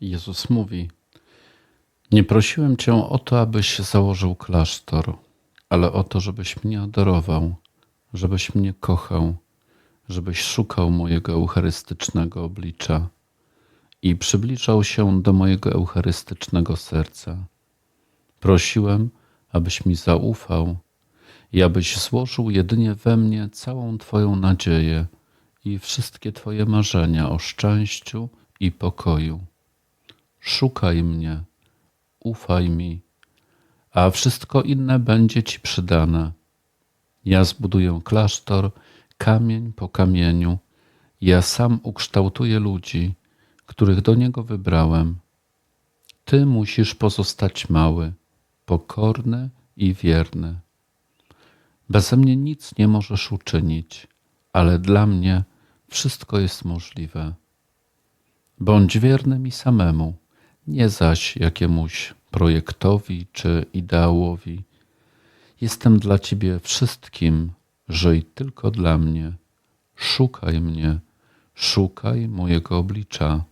Jezus mówi: Nie prosiłem cię o to, abyś założył klasztor, ale o to, żebyś mnie adorował, żebyś mnie kochał, żebyś szukał mojego eucharystycznego oblicza i przybliżał się do mojego eucharystycznego serca. Prosiłem, abyś mi zaufał i abyś złożył jedynie we mnie całą Twoją nadzieję i wszystkie Twoje marzenia o szczęściu i pokoju. Szukaj mnie, ufaj mi, a wszystko inne będzie Ci przydane. Ja zbuduję klasztor kamień po kamieniu, ja sam ukształtuję ludzi, których do niego wybrałem. Ty musisz pozostać mały, pokorny i wierny. Beze mnie nic nie możesz uczynić, ale dla mnie wszystko jest możliwe. Bądź wierny mi samemu, nie zaś jakiemuś projektowi czy ideałowi. Jestem dla Ciebie wszystkim, żyj tylko dla mnie. Szukaj mnie, szukaj mojego oblicza.